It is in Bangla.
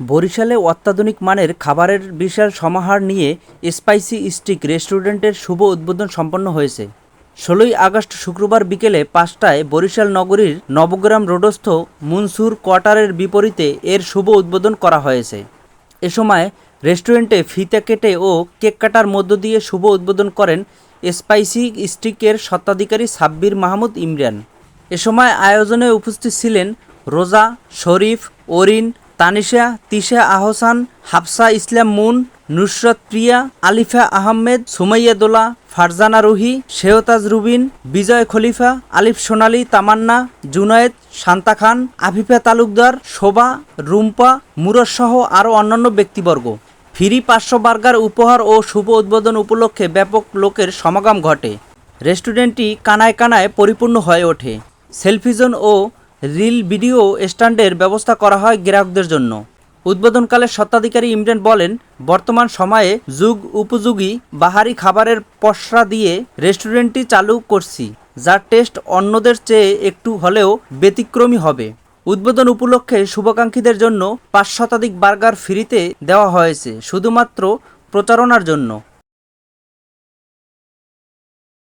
বরিশালে অত্যাধুনিক মানের খাবারের বিশাল সমাহার নিয়ে স্পাইসি স্টিক রেস্টুরেন্টের শুভ উদ্বোধন সম্পন্ন হয়েছে। ষোলোই আগস্ট শুক্রবার বিকেলে পাঁচটায় বরিশাল নগরীর নবগ্রাম রোডস্থ মুনসুর কোয়ার্টারের বিপরীতে এর শুভ উদ্বোধন করা হয়েছে। এ সময় রেস্টুরেন্টে ফিতে কেটে ও কেক কাটার মধ্য দিয়ে শুভ উদ্বোধন করেন স্পাইসি স্টিকের স্বত্বাধিকারী সাব্বির মাহমুদ ইমরান। এ সময় আয়োজনে উপস্থিত ছিলেন রোজা, শরীফ ওরিন তানিশা, তিশা আহসান, হাফসা ইসলাম মুন, নুসরত প্রিয়া, আলিফা আহমেদ সুমাইয়া দোলা ফারজানা রুহি, শেহতাজ রুবিন, বিজয় খলিফা, আলিফ সোনালী, তামান্না, জুনায়েদ, শান্তা খান, আফিফা তালুকদার, শোভা, রুম্পা মুরসহ আরও অন্যান্য ব্যক্তিবর্গ। ফিরি পাঁচশো বার্গার উপহার ও শুভ উদ্বোধন উপলক্ষে ব্যাপক লোকের সমাগম ঘটে। রেস্টুরেন্টটি কানায় কানায় পরিপূর্ণ হয়ে ওঠে। সেলফিজোন ও রিল, ভিডিও স্ট্যান্ডের ব্যবস্থা করা হয় গ্রাহকদের জন্য। উদ্বোধনকালে স্বত্বাধিকারী ইমরান বলেন, বর্তমান সময়ে যুগ উপযোগী বাহারি খাবারের পসরা দিয়ে রেস্টুরেন্টটি চালু করছি যার টেস্ট অন্যদের চেয়ে একটু হলেও ব্যতিক্রমী হবে। উদ্বোধন উপলক্ষে শুভাকাঙ্ক্ষীদের জন্য পাঁচ শতাধিক বার্গার ফ্রিতে দেওয়া হয়েছে, শুধুমাত্র প্রচারণার জন্য।